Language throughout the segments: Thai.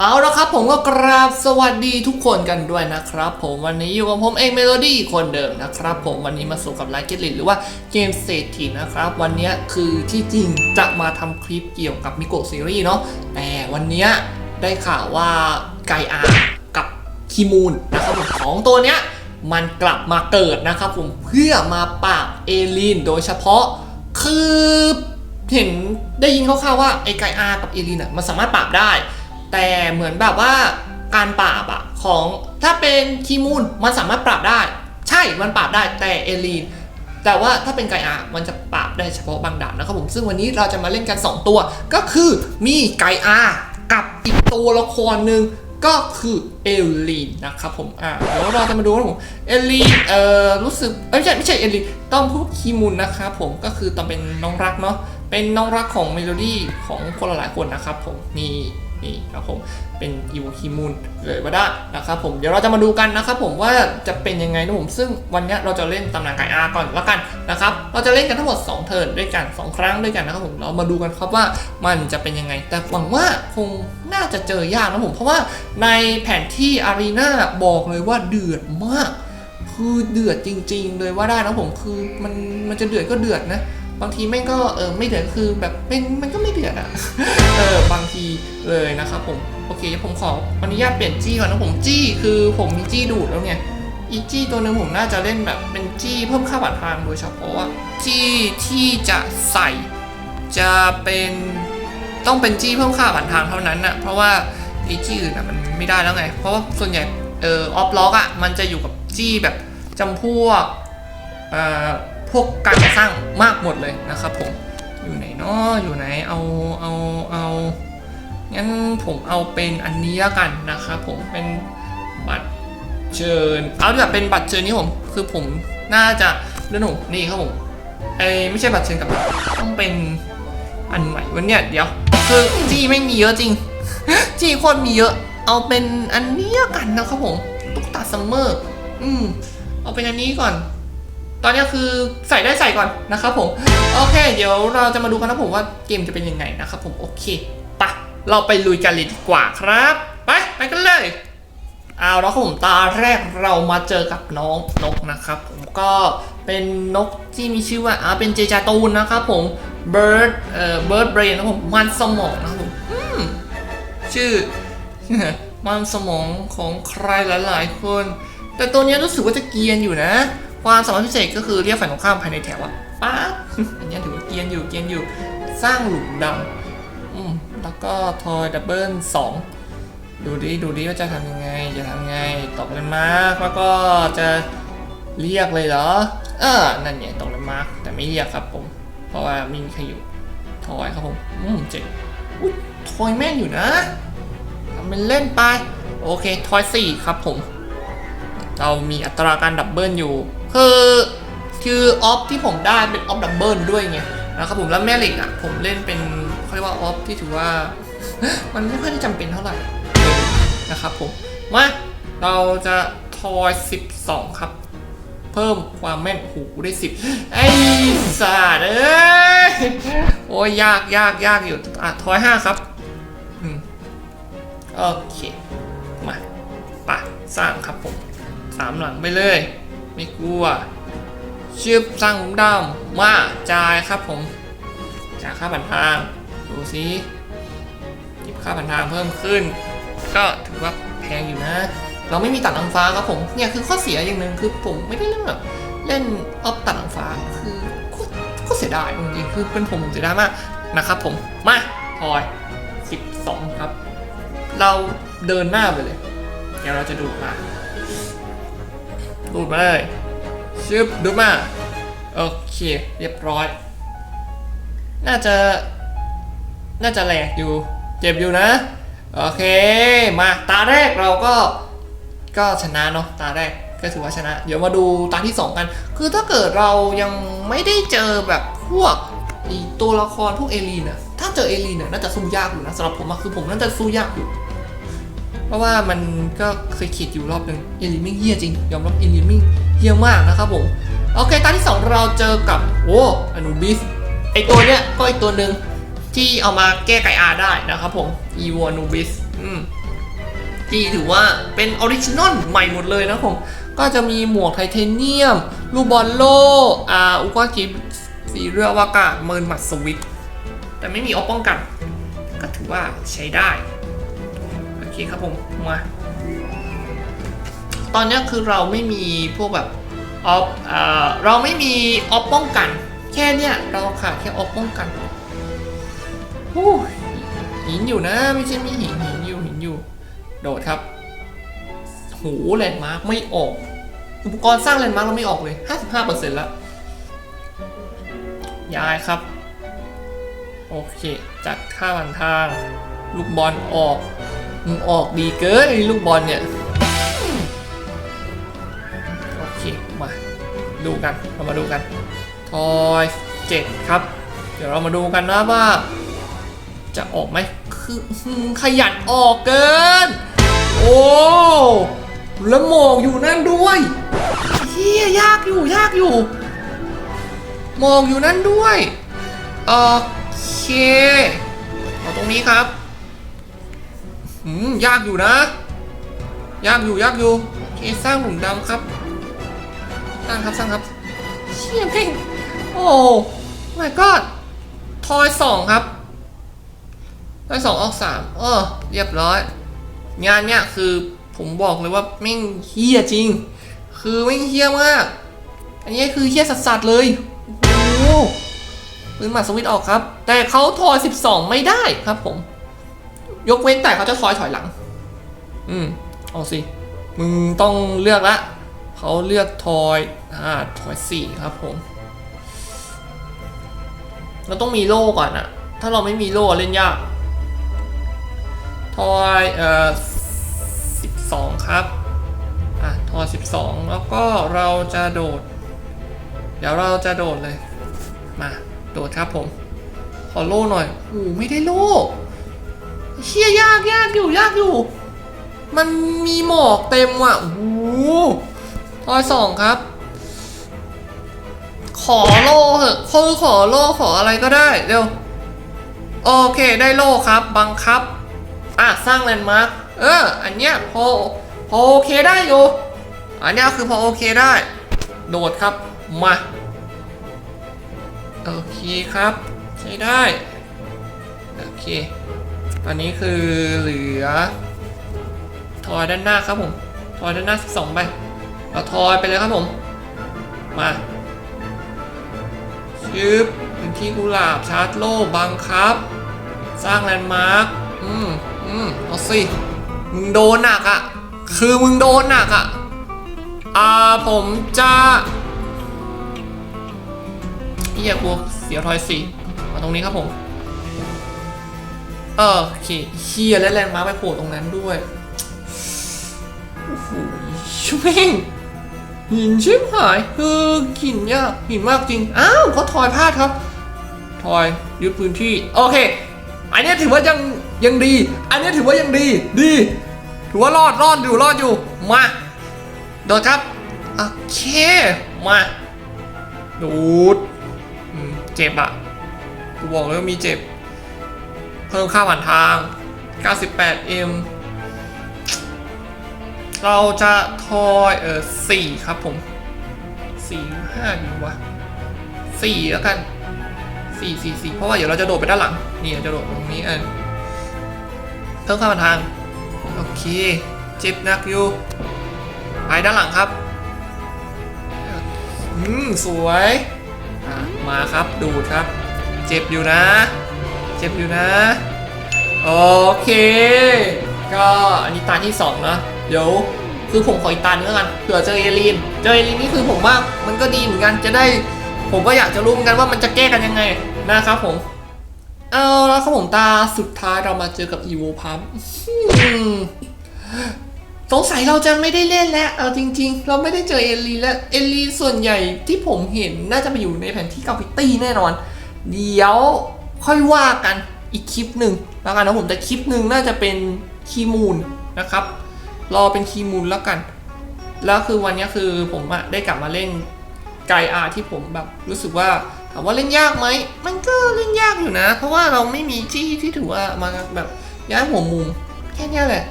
เอาละครับผมก็กราบสวัสดีทุกคนกันด้วยนะครับ ผมวันนี้อยู่กับผมเองเมโลดี้คนเดิมนะครับผมวันนี้มาสู่กับไลฟ์เกตลิหรือว่าเกมเศรษฐีนะครับ วันนี้คือที่จริงจะมาทำคลิปเกี่ยวกับมิโกะซีรีส์เนาะแต่วันนี้ได้ข่าวว่าไกอากับคิมูนนะครับผมของตัวเนี้ยมันกลับมาเกิดนะครับผมเพื่อมาปราบเอลีนโดยเฉพาะคือเห็นได้ยินคร่าวๆว่าไอ้ไกอากับเอลินอะมันสามารถปราบได้ แต่เหมือนแบบว่าการปราบอะของถ้าเป็นคีมูนมันสามารถปราบได้ ใช่มันปราบได้แต่เอลีนแต่ว่าถ้าเป็นไกอามันจะปราบได้เฉพาะบางด่านนะครับผมซึ่งวันนี้เราจะมาเล่นกัน 2 ตัว ก็คือมีไกอากับอีกตัวละครหนึ่งก็คือเอลีนนะครับผม อ่าเดี๋ยวเราจะมาดูนะผมเอลีนเอ่อรู้สึกเอ้ยไม่ใช่ไม่ใช่เอลีนต้องพูดคีมูนนะครับผมก็คือต้องเป็นน้องรักเนาะเป็นน้องรักของเมโลดี้ของคนหลายๆคนนะครับผมนี่ นี่ครับผมเป็นอีวคิมูนเลยว่าได้นะครับผมเดี๋ยวเราจะมาดูกันนะครับผมว่าจะเป็นยังไงนะผมซึ่งวันนี้เราจะเล่นตำนานไก่อาก่อนละกันนะครับเราจะเล่นกันทั้งหมด 2 เทิร์นด้วยกัน 2 ครั้งด้วยกันนะครับผมเรามาดูกันครับว่ามันจะเป็นยังไง แต่หวังว่าคงน่าจะเจอยากนะผมเพราะว่าในแผนที่อารีนาบอกเลยว่าเดือดมาก คือเดือดจริง ๆ เลยว่าได้นะผมคือมันมันจะเดือดก็เดือดนะ บางทีแม่งก็เออไม่เดือดคือแบบเป็นมันก็ไม่เดือดอะเออบางทีเลยนะครับผมโอเคผมขออนุญาตเปลี่ยนจี้ก่อนนะผมจี้คือผมมีจี้ดูดแล้วไงอีจี้ตัวนึงผมน่าจะเล่นแบบเป็นจี้เพิ่มค่าบัตรทางโดยเฉพาะว่าจี้ที่จะใส่ จะเป็นต้องเป็นจี้เพิ่มค่าบัตรทางเท่านั้นน่ะเพราะว่าอีจี้อื่นอะมันไม่ได้แล้วไง เพราะว่าส่วนใหญ่เออออฟล็อกอะมันจะอยู่กับจี้แบบจำพวกเอ่อ พวกการก่อสร้างมากหมดเลยนะครับผมอยู่ไหนเนาะอยู่ไหนเอาเอาเอางั้นผมเอาเป็นอันนี้แล้วกันนะครับผมเป็นบัตรเชิญเอาแบบเป็นบัตรเชิญนี่ผมคือผมน่าจะเรื่องผมนี่ครับผมไอ้ไม่ใช่บัตรเชิญกับต้องเป็นอันใหม่วันเนี้ยเดี๋ยวคือจี้ไม่มีเยอะจริงจี้โคตรมีเยอะ เอาเป็นอันนี้กันนะครับผมตุ๊กตาซัมเมอร์อืมเอาเป็นอันนี้ก่อน ตอนนี้คือใส่ได้ใส่ก่อนนะครับผม โอเค เดี๋ยวเราจะมาดูกันนะผมว่าเกมจะเป็นยังไงนะครับผม โอเคไปะเราไปลุยกันเลยดีกว่าครับ ไปไปกันเลยเอาแล้วครับผมตาแรกเรามาเจอกับน้องนกนะครับ ผมก็เป็นนกที่มีชื่อว่าอ่าเป็นเจจาตูนนะครับผม bird เอ่อ bird brain นะผมมันสมองนะครับผมชื่อมันสมองของใครหลาย ๆ คน แต่ตัวนี้รู้สึกว่าจะเกียนอยู่นะ ความสามารถพิเศษก็คือเรียกฝ่ายตรงข้ามภายในแถวอะป๊าอันนี้ถือว่าเกียนอยู่เกียนอยู่สร้างหลุมดำอืมแล้วก็ทอยดับเบิลสองดูดิดูดิว่าจะทำยังไงจะทำยังไงตกเป็นมาร์กแล้วก็จะเรียกเลยเหรอ เออ นั่นเนี่ยตกเป็นมาร์กแต่ไม่เรียกครับผม เพราะว่ามีใครอยู่ทอยครับผมอืมเจ๋งอุ้ยทอยแม่นอยู่นะทำเป็นเล่นไป โอเคทอยสี่ครับผม เรามีอัตราการดับเบิลอยู่ คือคือออฟที่ผมได้เป็นออฟดับเบิลด้วยไงนะครับผมแล้วแม่เหล็กอะผมเล่นเป็นเขาเรียกว่าออฟที่ถือว่า มันไม่ค่อยได้จำเป็นเท่าไหร่นะครับผมมาเราจะทอย12 ครับ เพิ่มความแม่นหูได้ 10 ไอ้สาดเอ้ยโอ้ยยากยากยากอยู่อะทอย5ครับอืมโอเค มาไปสร้างครับผมสามหลังไปเลย ไม่กลัวชืบสร้างหลุมดำมาจ่ายครับผมจ่ายค่าผ่านทาง ดูสิหยิบค่าผ่านทางเพิ่มขึ้น ก็ถือว่าแพงอยู่นะ เราไม่มีตัดอังฟ้าครับผมเนี่ยคือข้อเสียอย่างหนึ่งคือผมไม่ได้เล่นแบบเล่นออฟตัดอังฟ้าคือโคตรเสียดายจริงๆคือเป็นผมเสียดายมากนะครับผมมาพลอย12 ครับ เราเดินหน้าไปเลย เดี๋ยวเราจะดูมา ดูดมาเลยชึบดูมา โอเค เรียบร้อย น่าจะ น่าจะแหลกอยู่ เจ็บอยู่นะ โอเค มาตาแรกเราก็ ก็ชนะเนาะตาแรกก็ถือว่าชนะ เดี๋ยวมาดูตาที่ 2 กัน คือถ้าเกิดเรายังไม่ได้เจอแบบพวกตัวละครพวกเอลีนอะถ้าเจอเอลีนเนี่ยน่าจะสู้ยากอยู่นะสำหรับผมอะคือผมน่าจะสู้ยากอยู่ เพราะว่ามันก็เคยขีดอยู่รอบหนึ่งเอลิมิ่งเฮียจริง ยอมรับเอลิมิ่งเฮียมากนะครับผม โอเคตาที่ 2 เราเจอกับ โอ้อนูบิสไอตัวเนี้ยก็อีกตัวหนึ่งที่เอามาแก้ไก่อาได้นะครับผม e v o n u b i s อืมที่ถือว่าเป็นออริจินอลใหม่หมดเลยนะผม ก็จะมีหมวกไทเทเนียม ลูกบอลโลอ่าอุกากิสีเรืออวกาเมินมัดสวิตแต่ไม่มีออฟป้องกัน ก็ถือว่าใช้ได้ เคครับผมมาตอนนี้คือเราไม่มีพวกแบบออฟเอ่อเราไม่มีออฟป้องกัน แค่เนี้ยเราขาดแค่ออฟป้องกันโอ้ยหินอยู่นะไม่ใช่ม่หินหินอยู่หินอยู่ โดดครับโหแลนด์มาร์กไม่ออก อุปกรณ์สร้างแลนด์มาร์กเราไม่ออกเลย 55%แล้วย้ายครับ โอเค จัดค่าพันทาง ลูกบอลออก มึงออกดีเกินลูกบอลเนี่ย โอเค มาดูกัน เรามาดูกัน ทอยเจ็ดครับ เดี๋ยวเรามาดูกันนะว่า จะออกไหมคือขยันออกเกิน โอ้แล้วหมอกอยู่นั่นด้วยเฮียยากอยู่ยากอยู่หมอกอยู่นั่นด้วยโอเคเอาตรงนี้ครับ อืมยากอยู่นะ ยากอยู่ยากอยู่โอเคสร้างหลุมดำครับ สร้างครับสร้างครับ เชี่ยเพ่งโอ้ my god ทอยสองครับได้สองออกสามเออเรียบร้อย งานเนี้ยคือผมบอกเลยว่าแม่งเฮี้ยจริง คือแม่งเฮี้ยมาก อันนี้คือเฮี้ยสัสๆเลยโอ้โหปืนหมัดสวิตช์ออกครับ แต่เขาทอย12 ไม่ได้ครับผม ยกเว้นแต่เขาจะทอยถอยหลัง อืมเอาสิ มึงต้องเลือกละ เขาเลือกทอยอ่าทอยสี่ครับผม เราต้องมีโล่ก่อนอะถ้าเราไม่มีโล่เล่นยาก ทอยเอ่อสิบสองครับอะทอยสิบสองแล้วก็เราจะโดด เดี๋ยวเราจะโดดเลย มา โดดครับผม ขอโล่หน่อยโอ้โหไม่ได้โล่ เชี่ยยากยากอยู่ยากอยู่ มันมีหมอกเต็มว่ะโอ้โหทอยสองครับ ขอโล่เหอะคือขอโล่ขออะไรก็ได้เร็วโอเคได้โล่ครับ บังคับ อะ สร้างแลนด์มาร์คเออ อันเนี้ยพอพอโอเคได้อยู่ อันเนี้ยคือพอโอเคได้ โดดครับ มา โอเคครับ ใช้ได้ โอเค ตอนนี้คือเหลือ ทอยด้านหน้าครับผม ทอยด้านหน้า 12ใบเราทอยไปเลยครับผม มาชืบพื้นที่กุหลาบชาร์จโล่บังคับ สร้างแลนด์มาร์ค อืมอืมเอาสิ มึงโดนหนักอะ่ะคือมึงโดนหนักอะ่ะอ่าผมจะเฮียกูเสียทอยสี่มาตรงนี้ครับผม เออโอเคเฮียและแลนด์มาร์คไปโผล่ตรงนั้นด้วยโอ้โหช่วยงหินชิบหายคือหินยากหินมากจริง อ้าวเขาทอยพลาดครับ ทอยยึดพื้นที่ โอเค อันนี้ถือว่ายังยังดี อันนี้ถือว่ายังดี ดี ถือว่ารอดรอดอยู่รอดอยู่ มา โดดครับ โอเค มาดูดเจ็บอะกูบอกเลยว่ามีเจ็บ พิ่มค่าผ่านทาง 98M เราจะทอยเออสี่ครับผมสี่ห้าดีวะสี่แล้วกันสี่สี่สี่เพราะว่าเดี๋ยวเราจะโดดไปด้านหลัง นี่จะโดดตรงนี้เออเพิ่มค่าผ่านทาง โอเคจ็บนักอยู่ไปด้านหลังครับ อืม สวย มาครับ ดูดครับ เจ็บอยู่นะ จ็บอยู่นะ โอเค ก็อันนี้ตาที่สองนะเดี๋ยวคือผมขออีกตาหนึงแล้วกันเผื่อเจอเอลีนเจอเอลีนนี่คือผมว่ามันก็ดีเหมือนกันจะได้ ผมก็อยากจะรู้เหมือนกันว่ามันจะแก้กันยังไงนะครับผมเอาแล้วครับผมตาสุดท้ายเรามาเจอกับ e v o p u m p สงสัยเราจะไม่ได้เล่นแล้ว เอาจริง ๆ เราไม่ได้เจอเอลีแล้ว เอลีส่วนใหญ่ที่ผมเห็นน่าจะไปอยู่ในแผนที่กราฟิตี้แน่นอน เดี๋ยว ค่อยว่ากันอีกคลิปหนึ่งแล้วกันนะผมแต่คลิปหนึ่งน่าจะเป็นคีมูลนะครับ รอเป็นคีมูลแล้วกัน แล้วคือวันนี้คือผมอะได้กลับมาเล่นไกอาที่ผมแบบรู้สึกว่าถามว่าเล่นยากไหมมันก็เล่นยากอยู่นะ เพราะว่าเราไม่มีจี้ที่ถือว่ามาแบบย้ายหัวมุมแค่นี้แหละ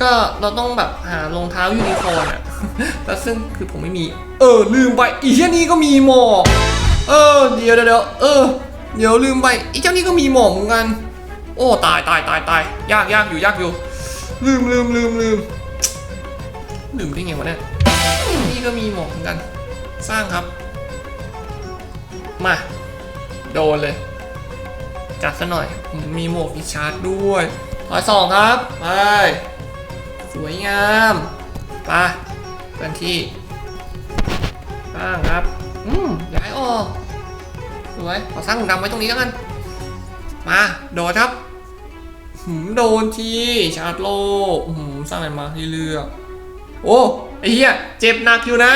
ก็เราต้องแบบหารองเท้ายูนิคอร์นอะแล้วซึ่งคือผมไม่มี เออลืมไปอีเช่นนี้ก็มีหมอกเออเดี๋ยวเดี๋ยวเออ เดี๋ยวลืมไปอีเจ้านี่ก็มีหมอกเหมือนกัน โอ้ตายตายตายตายยากยากอยู่ยากอยู่ ลืมลืมลืมลืมลืมได้ไงวะเนี่ยนี่ก็มีหมอกเหมือนกัน สร้างครับ มา โดนเลย จัดซะหน่อย มีหมวกมีชาร์จด้วยร้อยสองครับ ไป สวยงามไปกันที่สร้างครับ อืมย้ายออก สวยขอสร้างถุงดำไว้ตรงนี้แล้วกัน มาโดดครับหืมโดนทีชาร์จโลหืมสร้างอะไรมาที่เลือกโอ้ไอ้เหี้ยเจ็บหนักอยู่นะ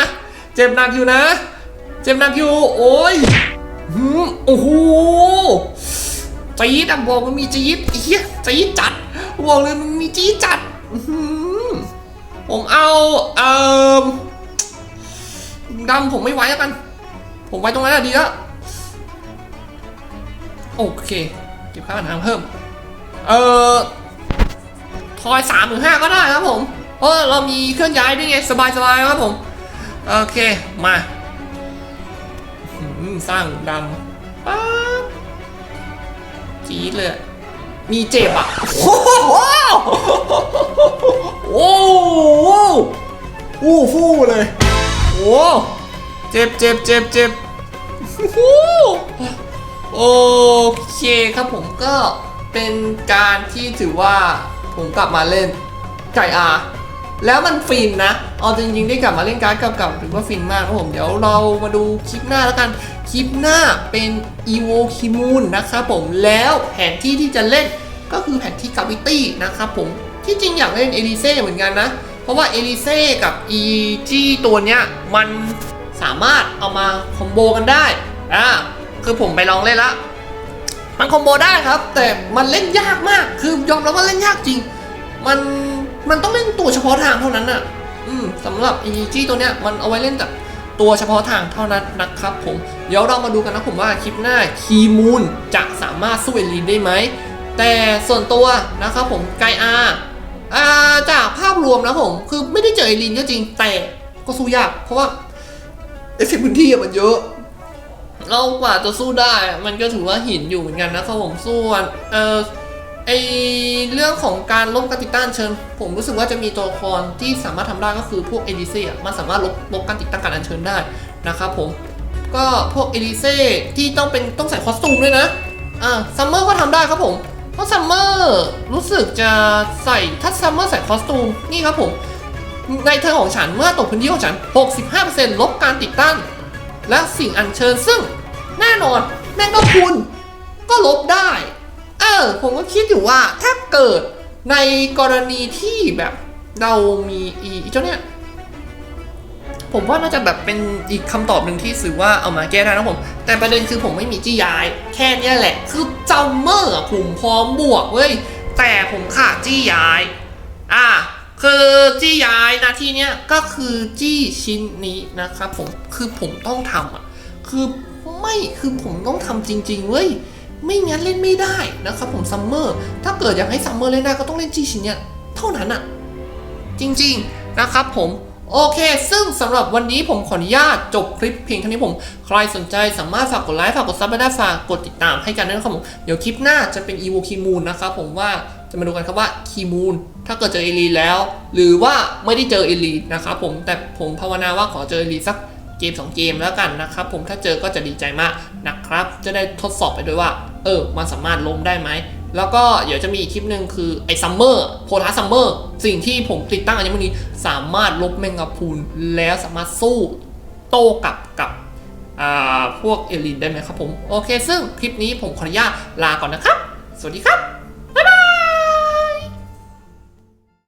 เจ็บหนักอยู่นะ เจ็บหนักอยู่โอ้ยหืมโอ้โหจี๊ดอะบอกมันมีจี๊ดไอ้เหี้ยจี๊ดจัดบอกเลยมันมีจี๊ดจัดหือผมเอาเอ่อดำผมไม่ไว้แล้วกัน ผมไว้ตรงนั้นอะดีแล้ว โอเค เก็บค่าปัญหาเพิ่ม เอ่อ ทอยสามหรือห้าก็ได้ครับผม เพราะเรามีเคลื่อนย้ายด้วยไงสบายสบายๆครับผม โอเค มาสร้างดำป๊าบจี๊ดเลย มีเจ็บอะ โอ้โหโอ้โหอู้ฟู่เลย โอ้เจ็บเจ็บเจ็บเจ็บโอ โอเคครับผมก็เป็นการที่ถือว่าผมกลับมาเล่นไก่อาแล้วมันฟินนะ เอาจริงๆได้กลับมาเล่นการ์ดเก่าๆถือว่าฟินมากครับผมเดี๋ยวเรามาดูคลิปหน้าแล้วกัน คลิปหน้าเป็น EVO k i m o o n นะครับผมแล้วแผนที่ที่จะเล่นก็คือแผนที่ Gravity นะครับผมที่จริงอยากเล่นเอลิเซ่เหมือนกันนะ เพราะว่าเอลิเซ่กับ EG ตัวเนี้ยมันสามารถเอามาคอมโบกันได้อ่า คือผมไปลองเล่นละ มันคอมโบได้ครับ แต่มันเล่นยากมาก คือยอมรับว่าเล่นยากจริง มันมันต้องเล่นตัวเฉพาะทางเท่านั้นน่ะ อืมสำหรับ e g ตัวเนี้ยมันเอาไว้เล่นแต่ตัวเฉพาะทางเท่านั้นนะครับผม เดี๋ยวเรามาดูกันนะผมว่าคลิปหน้าคีมูนจะสามารถสู้เอลีนได้ไหม แต่ส่วนตัวนะครับผมไกอาอ่าจากภาพรวมนะผมคือไม่ได้เจอเอลีนก็จริงแต่ก็สู้ยากเพราะว่าเอฟเฟกต์พื้นที่อะมันเยอะ เรากว่าจะสู้ได้มันก็ถือว่าหินอยู่เหมือนกันนะครับผมส่วนเออไอเรื่องของการลบการติดตั้งเชิญ ผมรู้สึกว่าจะมีตัวละครที่สามารถทำได้ก็คือพวกเอลิเซ่มันสามารถลบลบการติดตั้งการอัญเชิญได้นะครับผมก็พวกเอลิเซ่ที่ต้องเป็นต้องใส่คอสตูมด้วยนะอ่าซัมเมอร์ก็ทำได้ครับผมเพราะซัมเมอร์รู้สึกจะใส่ถ้าซัมเมอร์ใส่คอสตูมนี่ครับผมในเทอร์ของฉันเมื่อตกพื้นที่ของฉัน 65%ลบการติดตั้ง และสิ่งอัญเชิญซึ่ง แน่นอนแม่งก็คุณก็ลบได้ เออ ผมก็คิดอยู่ว่าถ้าเกิดในกรณีที่แบบเรามีอีเจ้าเนี่ยผมว่าน่าจะแบบเป็นอีกคำตอบหนึ่งที่สื่อว่าเอามาแก้ได้นะผม แต่ประเด็นคือผมไม่มีจี้ย้าย แค่นี้แหละ คือจัมเมอร์อะผมพร้อมบวกเว้ย แต่ผมขาดจี้ย้าย อะ คือจี้ย้ายนาที่เนี้ยก็คือจี้ชิ้นนี้นะครับผมคือผมต้องทำอะคือไม่คือผมต้องทำจริงๆเว้ยไม่งั้นเล่นไม่ได้นะครับผมซัมเมอร์ถ้าเกิดอยากให้ซัมเมอร์เล่นได้ก็ต้องเล่นจี้ชิ้นเนี้ยเท่านั้นอะจริงๆนะครับผมโอเค ซึ่งสำหรับวันนี้ผมขออนุญาตจบคลิปเพียงเท่านี้ผม ใครสนใจสามารถฝากกดไลค์ ฝากกดซับไปได้ฝากกดติดตามให้กันด้วยนะครับผม เดี๋ยวคลิปหน้าจะเป็น EVO คีมูนนะครับผมว่าจะมาดูกันครับว่าคีมูน ถ้าเกิดเจอเอลีแล้ว หรือว่าไม่ได้เจอเอลีนะครับผมแต่ผมภาวนาว่าขอเจอเอลีสักเกม 2 เกมแล้วกันนะครับผมถ้าเจอก็จะดีใจมากนะครับ จะได้ทดสอบไปด้วยว่า เออ มันสามารถล้มได้ไหม แล้วก็เดี๋ยวจะมีอีกคลิปหนึ่งคือ ไอ้ซัมเมอร์โพลาซัมเมอร์สิ่งที่ผมติดตั้งอัญมณีสามารถลบแมงกะพรุนแล้วสามารถสู้โต้กลับกับอ่าพวกเอลินได้ไหมครับผม โอเค ซึ่งคลิปนี้ผมขออนุญาตลาก่อนนะครับ สวัสดีครับ